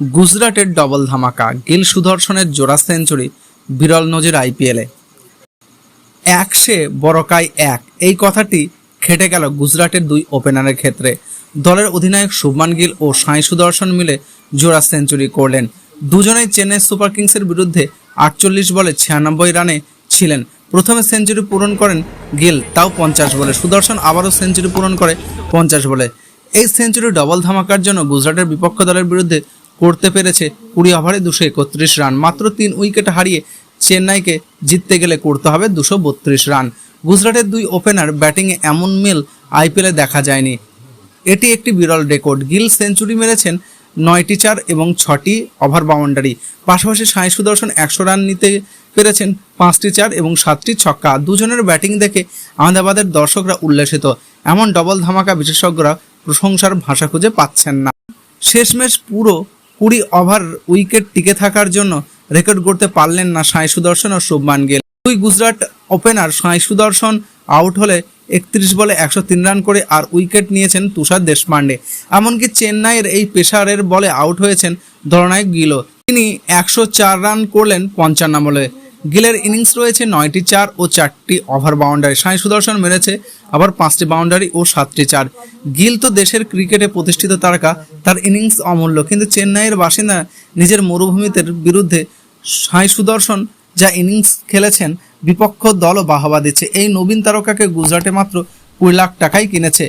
গুজরাটের ডবল ধামাকা গিল সুদর্শনের জোড়া সেঞ্চুরি বিরল নজির আইপিএলে এক সে বড়কাই এক, এই কথাটি খেটে গেল গুজরাটের দুই ওপেনারের ক্ষেত্রে। দলের অধিনায়ক শুভমান গিল ও সাই সুদর্শন মিলে জোড়া সেঞ্চুরি করলেন। দুজনেই চেন্নাই সুপার কিংসের বিরুদ্ধে আটচল্লিশ বলে ছিয়ানব্বই রানে ছিলেন। প্রথমে সেঞ্চুরি পূরণ করেন গিল, তাও পঞ্চাশ বলে। সুদর্শন আবারও সেঞ্চুরি পূরণ করে পঞ্চাশ বলে। এই সেঞ্চুরি ডবল ধামাকার জন্য গুজরাটের বিপক্ষ দলের বিরুদ্ধে করতে পেরেছে। কুড়ি ওভারে দুশো একত্রিশ রান। মাত্র তিন উইকেট হারিয়ে চেন্নাইকে জিততে গেলে করতে হবে দুশো বত্রিশ রান। গুজরাটের দুই ওপেনার ব্যাটিংয়ে এমন মিল আইপিএলে দেখা যায়নি। এটি একটি বিরল রেকর্ড। গিল সেঞ্চুরি মেরেছেন নয়টি চার এবং ছটি ওভার বাউন্ডারি। পাশাপাশি সাই সুদর্শন একশো রান নিতে পেরেছেন পাঁচটি চার এবং সাতটি ছক্কা। দুজনের ব্যাটিং দেখে আহমেদাবাদের দর্শকরা উল্লাসিত। এমন ডবল ধামাকা বিশেষজ্ঞরা প্রশংসার ভাষা খুঁজে পাচ্ছেন না। শেষমেশ পুরো কুড়ি ওভার উইকেট টিকে থাকার জন্য রেকর্ড করতে পারলেন না সাই সুদর্শন ও শুভমান গেল। দুই গুজরাট ওপেনার সাই সুদর্শন আউট হলে একত্রিশ বলে একশো তিন রান করে আর উইকেট নিয়েছেন তুষার দেশপান্ডে। এমনকি চেন্নাইয়ের এই পেশারের বলে আউট হয়েছেন দলনায়ক গিলো তিনি একশো চার রান করলেন পঞ্চান্ন বলে। গিলের ইনিংস রয়েছে নয়টি চার ও চারটি ওভার বাউন্ডারি। সাই সুদর্শন মেরেছে আবার পাঁচটি বাউন্ডারি ও সাতটি চার। গিল তো দেশের ক্রিকেটে প্রতিষ্ঠিত তারকা, তার ইনিংস অমূল্য। কিন্তু চেন্নাইয়ের বাসিন্দা নিজের মরুভূমিতে বিরুদ্ধে সাই সুদর্শন যা ইনিংস খেলেছেন বিপক্ষ দলও বাহবা দিচ্ছে। এই নবীন তারকাকে গুজরাটে মাত্র কুড়ি লাখ টাকায় কিনেছে।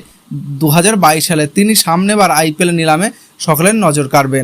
দু হাজার বাইশ সালে তিনি সামনেবার আইপিএল নিলামে সকলের নজর কাড়বেন।